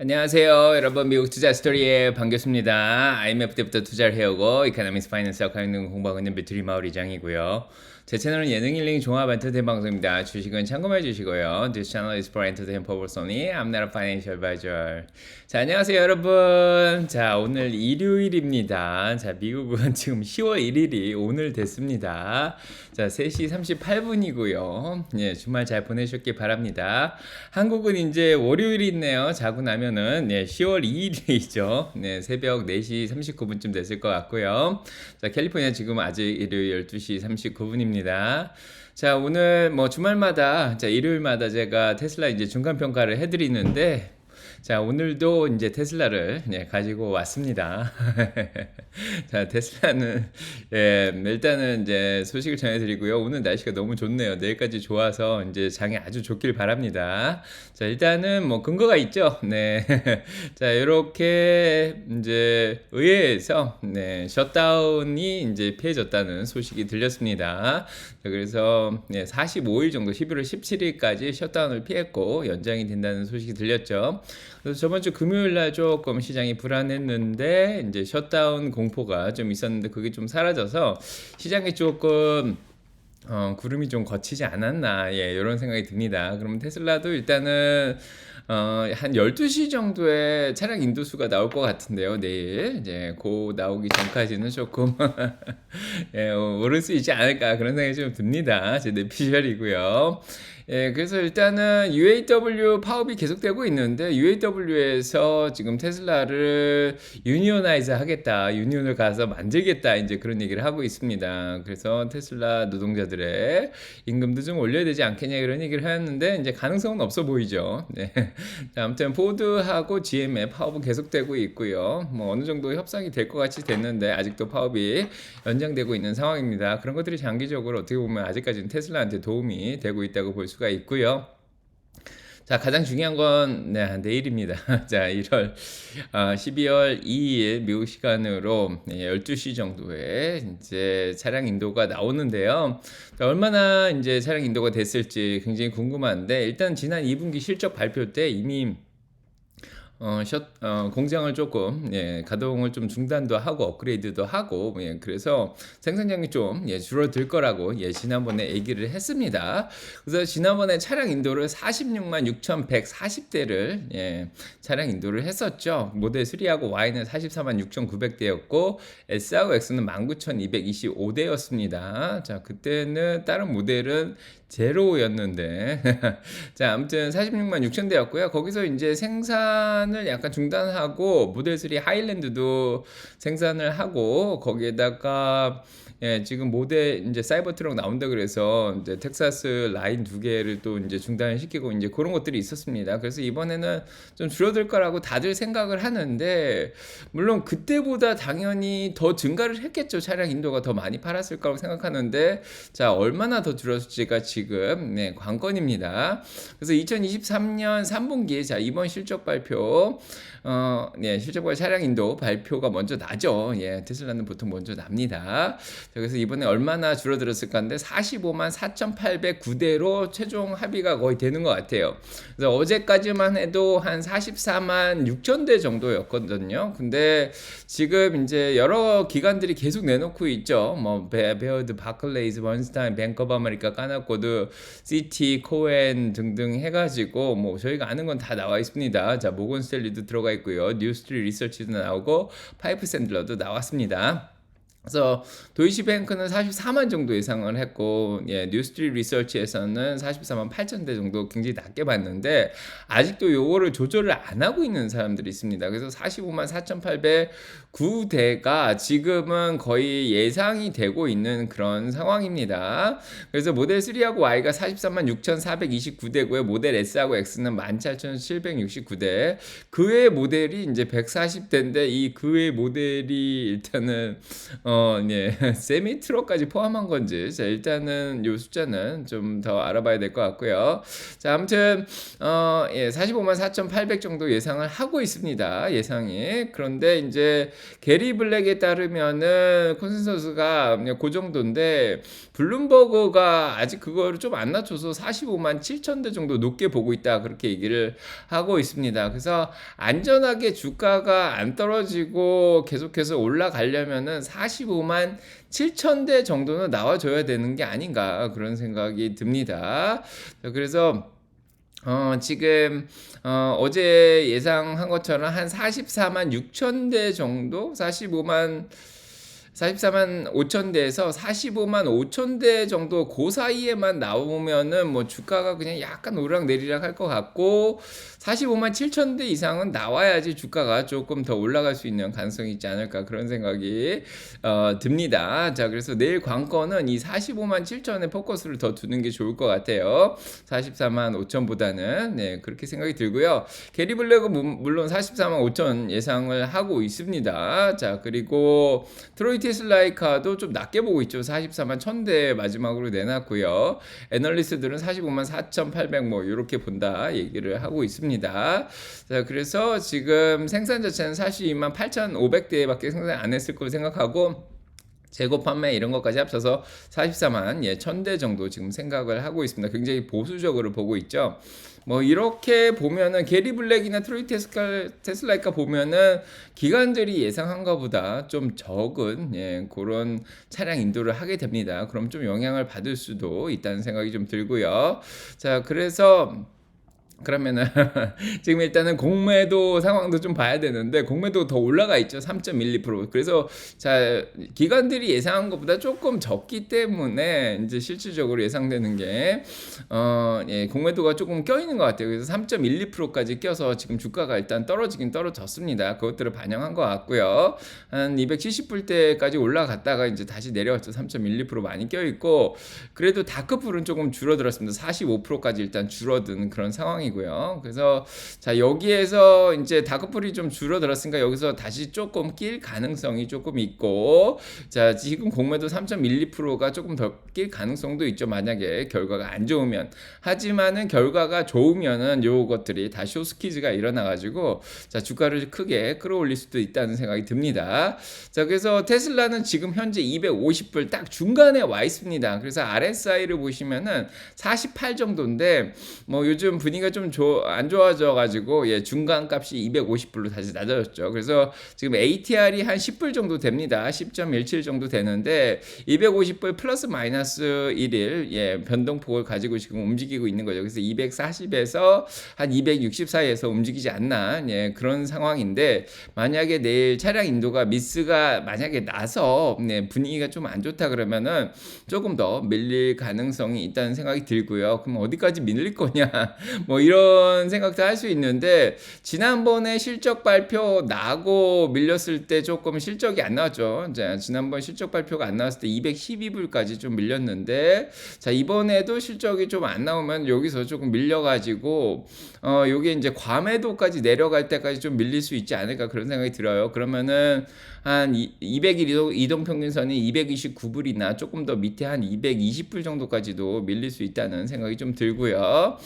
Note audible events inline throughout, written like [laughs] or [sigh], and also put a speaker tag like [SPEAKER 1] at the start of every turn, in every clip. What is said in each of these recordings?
[SPEAKER 1] 안녕하세요. 여러분 미국 투자 스토리에 반갑습니다. IMF 때부터 투자를 해오고 이카노미스 파이낸스 역할능 공부하고 있는 배터리 마을 이장이고요. 제 채널은 예능 힐링 종합 엔터테인 방송입니다. 주식은 참고해 주시고요. This channel is for entertainment purpose only. I'm not a financial advisor. 자, 안녕하세요, 여러분. 자, 오늘 일요일입니다. 자, 미국은 [laughs] 지금 10월 1일이 오늘 됐습니다. 자, 3시 38분이고요. 예, 주말 잘 보내셨길 바랍니다. 한국은 이제 월요일이 있네요. 자고 나면은 예, 10월 2일이죠. 네, 새벽 4시 39분쯤 됐을 것 같고요. 자, 캘리포니아 지금 아직 일요일 12시 39분입니다. 자, 오늘 뭐 주말마다, 자, 일요일마다 제가 테슬라 이제 중간평가를 해드리는데, 자, 오늘도 이제 테슬라를 예, 가지고 왔습니다. [laughs] 자, 테슬라는 예, 일단은 이제 소식을 전해드리고요. 오늘 날씨가 너무 좋네요. 내일까지 좋아서 이제 장이 아주 좋길 바랍니다. 자, 일단은 뭐 근거가 있죠. 네. [laughs] 자, 이렇게 이제 의회에서 네, 셧다운이 이제 피해졌다는 소식이 들렸습니다. 자, 그래서 네, 45일 정도 11월 17일까지 셧다운을 피했고 연장이 된다는 소식이 들렸죠. 그래서 저번 주 금요일 날 조금 시장이 불안했는데 이제 셧다운 공포가 좀 있었는데 그게 좀 사라져서 시장이 조금 어, 구름이 좀 거치지 않았나, 예, 이런 생각이 듭니다. 그러면 테슬라도 일단은, 어, 한 12시 정도에 차량 인도수가 나올 것 같은데요, 내일. 이제, 고 나오기 전까지는 조금, [laughs] 예, 어, 오를 수 있지 않을까, 그런 생각이 좀 듭니다. 제 내피셜이고요. 예, 그래서 일단은 UAW 파업이 계속되고 있는데 UAW에서 지금 테슬라를 유니오나이즈 하겠다, 유니온을 가서 만들겠다 이제 그런 얘기를 하고 있습니다. 그래서 테슬라 노동자들의 임금도 좀 올려야 되지 않겠냐 이런 얘기를 하였는데 이제 가능성은 없어 보이죠. 네. [laughs] 자, 아무튼 포드하고 GM의 파업은 계속되고 있고요. 뭐 어느 정도 협상이 될 것 같이 됐는데 아직도 파업이 연장되고 있는 상황입니다. 그런 것들이 장기적으로 어떻게 보면 아직까지는 테슬라한테 도움이 되고 있다고 볼 수가 있고요. 자, 가장 중요한 건 네, 내일입니다. [laughs] 자, 1월 어, 12월 2일 미국 시간으로 네, 12시 정도에 이제 차량 인도가 나오는데요. 자, 얼마나 이제 차량 인도가 됐을지 굉장히 궁금한데 일단 지난 2분기 실적 발표 때 이미 어, 셔, 어, 공장을 조금 예, 가동을 좀 중단도 하고 업그레이드도 하고 예, 그래서 생산량이 좀 예, 줄어들 거라고 예, 지난번에 얘기를 했습니다. 그래서 지난번에 차량 인도를 46만 6,140대를 예, 차량 인도를 했었죠. 모델 3하고 Y는 44만 6,900대였고 S하고 X는 19,225대였습니다. 자 그때는 다른 모델은 제로였는데 [laughs] 자 아무튼 46만 6천 대였고요 거기서 이제 생산을 약간 중단하고 모델 3 하일랜드도 생산을 하고 거기에다가 예, 지금 모델 이제 사이버 트럭 나온다 그래서 이제 텍사스 라인 두 개를 또 이제 중단을 시키고 이제 그런 것들이 있었습니다. 그래서 이번에는 좀 줄어들 거라고 다들 생각을 하는데 물론 그때보다 당연히 더 증가를 했겠죠. 차량 인도가 더 많이 팔았을 거라고 생각하는데 자, 얼마나 더 줄었을지가 지금 네, 관건입니다. 그래서 2023년 3분기 자, 이번 실적 발표 어, 네, 실적과 차량 인도 발표가 먼저 나죠. 예, 테슬라는 보통 먼저 납니다. 그래서 이번에 얼마나 줄어들었을까 하는데 45만 4,809대로 최종 합의가 거의 되는 것 같아요. 그래서 어제까지만 해도 한 44만 6천 대 정도였거든요. 근데 지금 이제 여러 기관들이 계속 내놓고 있죠. 뭐 베어드, 바클레이즈, 번스타인, 오브 아메리카, 까나코드, 시티, 코엔 등등 해가지고 뭐 저희가 아는 건 다 나와 있습니다. 자 모건 스텔리도 들어가 있고요. 뉴스트리 리서치도 나오고 파이프 샌들러도 나왔습니다. 그래서 도이치뱅크는 44만 정도 예상을 했고 예, 뉴스트리 리서치에서는 44만 8천 대 정도 굉장히 낮게 봤는데 아직도 요거를 조절을 안 하고 있는 사람들이 있습니다. 그래서 45만 4,809대가 지금은 거의 예상이 되고 있는 그런 상황입니다. 그래서 모델 3하고 Y가 43만 6,429대고요. 모델 S하고 X는 17,769대. 그외 모델이 이제 140대인데 이그외 모델이 일단은 어 어, 예, [laughs] 세미 트럭까지 포함한 건지, 자, 일단은 요 숫자는 좀 더 알아봐야 될 것 같고요. 자, 아무튼, 어, 예, 45만 4,800 정도 예상을 하고 있습니다. 예상이. 그런데 이제, 게리 블랙에 따르면은 콘센서스가 그 정도인데, 블룸버그가 아직 그거를 좀 안 낮춰서 45만 7천 대 정도 높게 보고 있다. 그렇게 얘기를 하고 있습니다. 그래서 안전하게 주가가 안 떨어지고 계속해서 올라가려면은 45만 7천 대 정도는 나와줘야 되는 게 아닌가 그런 생각이 듭니다. 자, 그래서 어, 지금, 어, 어제 예상한 것처럼 한 44만 6천 대 정도? 45만, 44만 5천 대에서 45만 5천 대 정도 그 사이에만 나오면은 뭐 주가가 그냥 약간 오르락 내리락 할 것 같고 45만 7천 대 이상은 나와야지 주가가 조금 더 올라갈 수 있는 가능성이 있지 않을까 그런 생각이 어, 듭니다. 자, 그래서 내일 관건은 이 45만 7천에 포커스를 더 두는 게 좋을 것 같아요. 44만 5천보다는 네, 그렇게 생각이 들고요. 게리 블랙은 무- 물론 44만 5천 예상을 하고 있습니다. 자, 그리고 트로이 테슬라이카도 좀 낮게 보고 있죠. 44만 1000대 마지막으로 내놨고요. 애널리스트들은 45만 4,800 뭐 이렇게 본다 얘기를 하고 있습니다. 자, 그래서 지금 생산 자체는 42만 8,500대밖에 생산 안 했을 거로 생각하고 재고 판매 이런 것까지 합쳐서 44만 예, 1000대 정도 지금 생각을 하고 있습니다. 굉장히 보수적으로 보고 있죠. 뭐 이렇게 보면은 게리 블랙이나 트로이 테스카, 테슬라이카 보면은 기관들이 예상한 것보다 좀 적은 예, 그런 차량 인도를 하게 됩니다. 그럼 좀 영향을 받을 수도 있다는 생각이 좀 들고요. 자, 그래서 그러면은 [laughs] 지금 일단은 공매도 상황도 좀 봐야 되는데 공매도 더 올라가 있죠. 3.12% 그래서 자 기관들이 예상한 것보다 조금 적기 때문에 이제 실질적으로 예상되는 게 어 예, 공매도가 조금 껴 있는 것 같아요. 그래서 3.12%까지 껴서 지금 주가가 일단 떨어지긴 떨어졌습니다. 그것들을 반영한 것 같고요. 한 270불대까지 올라갔다가 이제 다시 내려왔죠. 3.12% 많이 껴 있고 그래도 다크풀은 조금 줄어들었습니다. 45%까지 일단 줄어든 그런 상황이 상황이고요. 그래서 자 여기에서 이제 다크풀이 좀 줄어들었으니까 여기서 다시 조금 낄 가능성이 조금 있고 자 지금 공매도 3.12%가 조금 더 낄 가능성도 있죠. 만약에 결과가 안 좋으면 하지만은 결과가 좋으면은 요것들이 다 쇼스키즈가 일어나가지고 자 주가를 크게 끌어올릴 수도 있다는 생각이 듭니다. 자 그래서 테슬라는 지금 현재 250불 딱 중간에 와 있습니다. 그래서 RSI를 보시면은 48 정도인데 뭐 요즘 분위기가 좀 안 좋아져 가지고 예, 중간 값이 250불로 다시 낮아졌죠. 그래서 지금 ATR이 한 10불 정도 됩니다. 10.17 정도 되는데 250불 플러스 마이너스 1일 예, 변동폭을 가지고 지금 움직이고 있는 거죠. 그래서 240에서 한 260 사이에서 움직이지 않나 예, 그런 상황인데 만약에 내일 차량 인도가 미스가 만약에 나서 네, 분위기가 좀 안 좋다 그러면은 조금 더 밀릴 가능성이 있다는 생각이 들고요. 그럼 어디까지 밀릴 거냐 [laughs] 뭐 이런 생각도 할 수 있는데 지난번에 실적 발표 나고 밀렸을 때 조금 실적이 안 나왔죠. 이제 지난번 실적 발표가 안 나왔을 때 212불까지 좀 밀렸는데 자 이번에도 실적이 좀 안 나오면 여기서 조금 밀려 가지고 어 요게 이제 과매도까지 내려갈 때까지 좀 밀릴 수 있지 않을까 그런 생각이 들어요. 그러면은 한 200일 이동, 이동 평균선이 229불이나 조금 더 밑에 한 220불 정도까지도 밀릴 수 있다는 생각이 좀 들고요.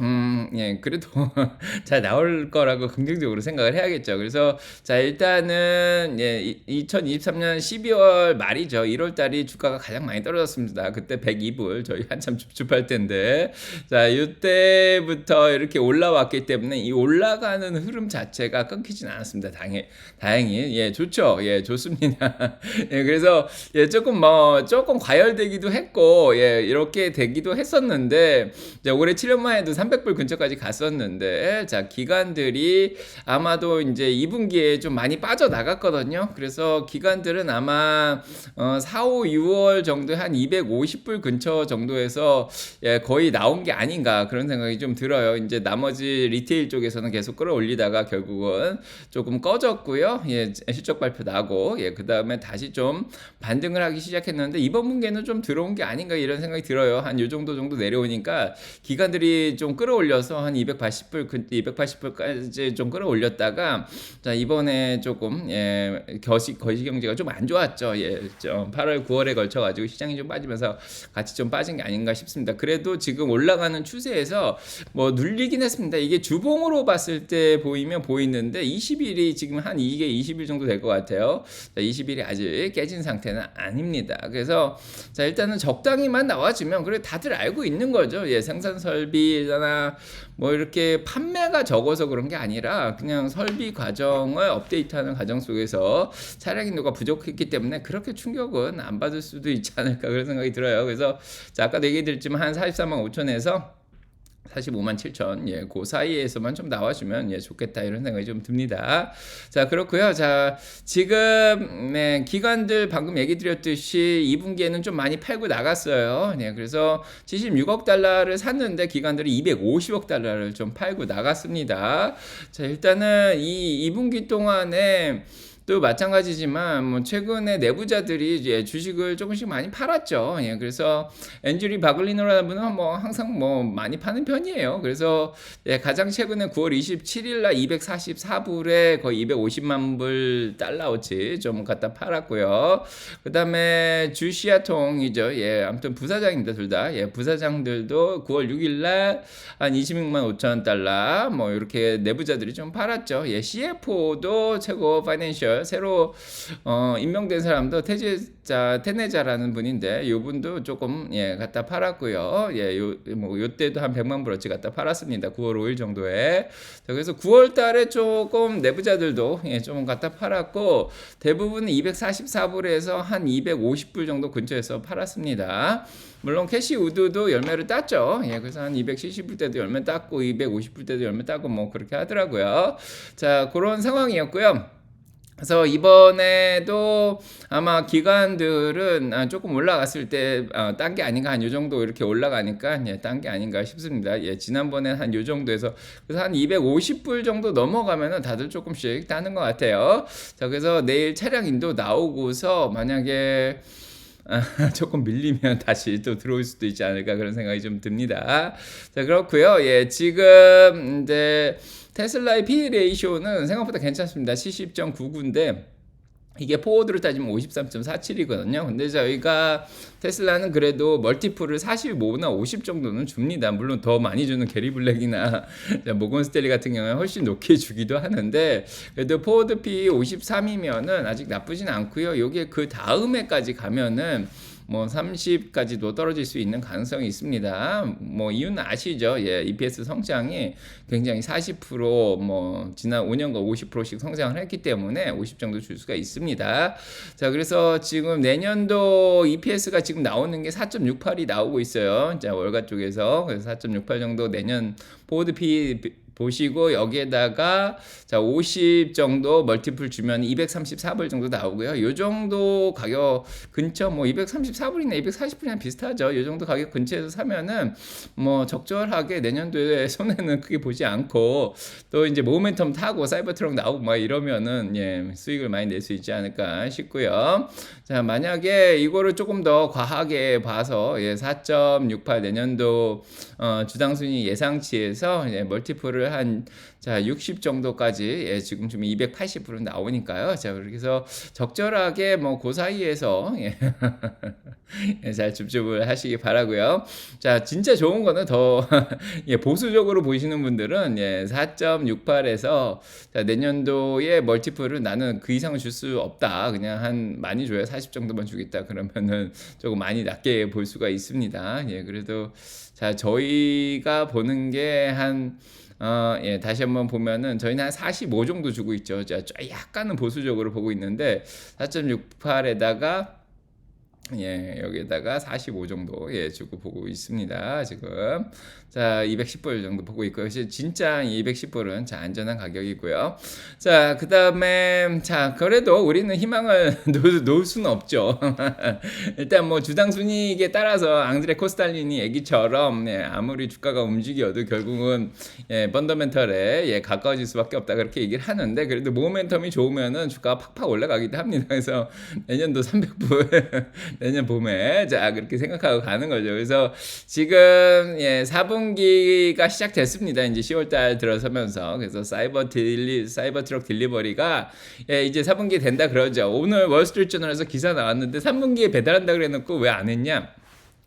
[SPEAKER 1] 음, 예, 그래도 [laughs] 잘 나올 거라고 긍정적으로 생각을 해야겠죠. 그래서 자, 일단은 예, 2023년 12월 말이죠. 1월 달이 주가가 가장 많이 떨어졌습니다. 그때 102불 저희 한참 줍줍할 텐데. 자, 이때부터 이렇게 올라왔기 때문에 이 올라가는 흐름 자체가 끊기진 않았습니다. 다행히 다행히 예, 좋죠. 예, 좋습니다. [laughs] 예, 그래서 예, 조금 뭐 조금 과열되기도 했고 예, 이렇게 되기도 했었는데 이제 올해 7년만 해도 300불 근처까지 갔었는데 자 기관들이 아마도 이제 2분기에 좀 많이 빠져 나갔거든요. 그래서 기관들은 아마 어, 4, 5, 6월 정도에 한 250불 근처 정도에서 예, 거의 나온 게 아닌가 그런 생각이 좀 들어요. 이제 나머지 리테일 쪽에서는 계속 끌어올리다가 결국은 조금 꺼졌고요. 예, 실적 발표 나고 예, 그 다음에 다시 좀 반등을 하기 시작했는데 이번 분기에는 좀 들어온 게 아닌가 이런 생각이 들어요. 한 요 정도 정도 내려오니까 기관들이 좀 끌어올려서 한 280불 그 280불까지 좀 끌어올렸다가 자 이번에 조금 예 거시 거시 경제가 좀 안 좋았죠. 예, 좀 8월 9월에 걸쳐 가지고 시장이 좀 빠지면서 같이 좀 빠진 게 아닌가 싶습니다. 그래도 지금 올라가는 추세에서 뭐 눌리긴 했습니다. 이게 주봉으로 봤을 때 보이면 보이는데 20일이 지금 한 이게 20일 정도 될 것 같아요. 자, 20일이 아직 깨진 상태는 아닙니다. 그래서 자 일단은 적당히만 나와주면 그래 다들 알고 있는 거죠. 예, 생산 설비 나 뭐 이렇게 판매가 적어서 그런 게 아니라 그냥 설비 과정을 업데이트하는 과정 속에서 차량 인도가 부족했기 때문에 그렇게 충격은 안 받을 수도 있지 않을까 그런 생각이 들어요. 그래서 자 아까도 얘기 드렸지만 한 44만 5천에서 45만 7천, 예, 그 사이에서만 좀 나와주면 예, 좋겠다 이런 생각이 좀 듭니다. 자, 그렇고요. 자, 지금 네, 기관들 방금 얘기 드렸듯이 2분기에는 좀 많이 팔고 나갔어요. 네, 그래서 76억 달러를 샀는데 기관들이 250억 달러를 좀 팔고 나갔습니다. 자, 일단은 이 2분기 동안에 또 마찬가지지만 뭐 최근에 내부자들이 이제 주식을 조금씩 많이 팔았죠. 예, 그래서 엔주리 바글리노라는 분은 뭐 항상 뭐 많이 파는 편이에요. 그래서 예, 가장 최근에 9월 27일 날 244불에 거의 250만 불 달러어치 좀 갖다 팔았고요. 그다음에 주시아통이죠. 예, 아무튼 부사장입니다, 둘 다. 예, 부사장들도 9월 6일 날 한 26만 5천 달러 뭐 이렇게 내부자들이 좀 팔았죠. 예, CFO도 최고 파이낸셜 새로 어, 임명된 사람도 태제자 테네자라는 분인데 이 분도 조금 예 갖다 팔았고요. 예, 요뭐 요때도 한 100만 불어치 갖다 팔았습니다. 9월 5일 정도에. 자, 그래서 9월 달에 조금 내부자들도 예, 좀 갖다 팔았고 대부분 244불에서 한 250불 정도 근처에서 팔았습니다. 물론 캐시 우드도 열매를 땄죠. 예, 그래서 한 270불 때도 열매 땄고 250불 때도 열매 땄고 뭐 그렇게 하더라고요. 자, 그런 상황이었고요. 그래서 이번에도 아마 기관들은 아, 조금 올라갔을 때딴 게 아닌가 한 요 정도 이렇게 올라가니까 예, 딴 게 아닌가 싶습니다. 예, 지난번에 한 요 정도에서 그래서 한 250불 정도 넘어가면은 다들 조금씩 따는 것 같아요. 자, 그래서 내일 차량 인도 나오고서 만약에 아, [laughs] 조금 밀리면 [laughs] 다시 또 들어올 수도 있지 않을까 그런 생각이 좀 듭니다. 자, 그렇고요. 예, 지금 이제 테슬라의 P 레이쇼는 생각보다 괜찮습니다. 70.99인데 이게 포워드를 따지면 53.47이거든요. 근데 저희가 테슬라는 그래도 멀티플을 45나 50 정도는 줍니다. 물론 더 많이 주는 게리 블랙이나 [laughs] 모건 스텔리 같은 경우에 훨씬 높게 주기도 하는데 그래도 포워드 P 53이면은 아직 나쁘진 않고요. 요게 그 다음에까지 가면은 뭐 30까지도 떨어질 수 있는 가능성이 있습니다. 뭐 이유는 아시죠? 예, EPS 성장이 굉장히 40%뭐 지난 5년간 50%씩 성장을 했기 때문에 50 정도 줄 수가 있습니다. 자, 그래서 지금 내년도 EPS가 지금 나오는 게 4.68이 나오고 있어요. 자, 월가 쪽에서 그래서 4.68 정도 내년 보드 P 보시고 여기에다가 자 50 정도 멀티플 주면 234불 정도 나오고요. 요 정도 가격 근처 뭐 234불이나 240불이나 비슷하죠. 요 정도 가격 근처에서 사면은 뭐 적절하게 내년도에 [laughs] 손해는 크게 보지 않고 또 이제 모멘텀 타고 사이버 트럭 나오고 막 이러면은 예, 수익을 많이 낼 수 있지 않을까 싶고요. 자, 만약에 이거를 조금 더 과하게 봐서 예, 4.68 내년도 어, 주당 순위 예상치에서 예, 멀티플을 한 자, 60 정도까지 예, 지금 좀 280불은 나오니까요. 자, 그래서 적절하게 뭐 그 사이에서 예. [laughs] 예, 잘 줍줍을 하시기 바라고요. 자, 진짜 좋은 거는 더 [laughs] 예, 보수적으로 보시는 분들은 예, 4.68에서 자, 내년도에 멀티플을 나는 그 이상을 줄수 없다. 그냥 한 많이 줘야 40 정도만 주겠다. 그러면은 조금 많이 낮게 볼 수가 있습니다. 예, 그래도 자, 저희가 보는 게한 어, 예, 다시 한번 보면은 저희는 한 45 정도 주고 있죠. 자, 약간은 보수적으로 보고 있는데 4.68에다가 예, 여기에다가 45 정도 예, 주고 보고 있습니다. 지금 자, 210불 정도 보고 있고요. 진짜 210불은 자, 안전한 가격이고요. 자, 그다음에 자, 그래도 우리는 희망을 놓, [laughs] 놓을 수는 없죠. [laughs] 일단 뭐 주당 순이익에 따라서 앙드레 코스탈린이 얘기처럼 예, 아무리 주가가 움직여도 결국은 예, 펀더멘털에 예, 가까워질 수밖에 없다 그렇게 얘기를 하는데 그래도 모멘텀이 좋으면은 주가가 팍팍 올라가기도 합니다. 그래서 내년도 300불 내년 봄에 자 그렇게 생각하고 가는 거죠. 그래서 지금 예 4분기가 시작됐습니다. 이제 10월달 들어서면서 그래서 사이버 딜리 사이버 트럭 딜리버리가 예 이제 4분기 된다 그러죠. 오늘 월스트리트 저널에서 기사 나왔는데 3분기에 배달한다 그래놓고 왜 안 했냐?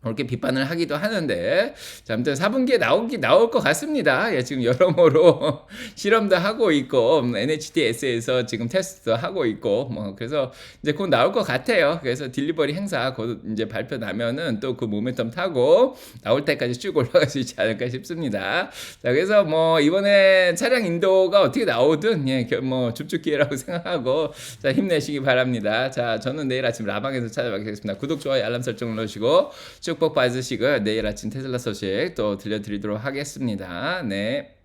[SPEAKER 1] 그렇게 비판을 하기도 하는데 자, 아무튼 4분기에 나오기 나올 것 같습니다. 예, 지금 여러모로 [laughs] 실험도 하고 있고 음, NHTS에서 지금 테스트도 하고 있고 뭐 그래서 이제 곧 나올 것 같아요. 그래서 딜리버리 행사 곧 이제 발표 나면은 또 그 모멘텀 타고 나올 때까지 쭉 올라갈 수 있지 않을까 싶습니다. 자, 그래서 뭐 이번에 차량 인도가 어떻게 나오든 예, 겨- 뭐 줍줍 기회라고 [laughs] 생각하고 자, 힘내시기 바랍니다. 자, 저는 내일 아침 라방에서 찾아뵙겠습니다. 구독, 좋아요, 알람 설정 눌러주시고 축복 받으시고 내일 아침 테슬라 소식 또 들려드리도록 하겠습니다. 네.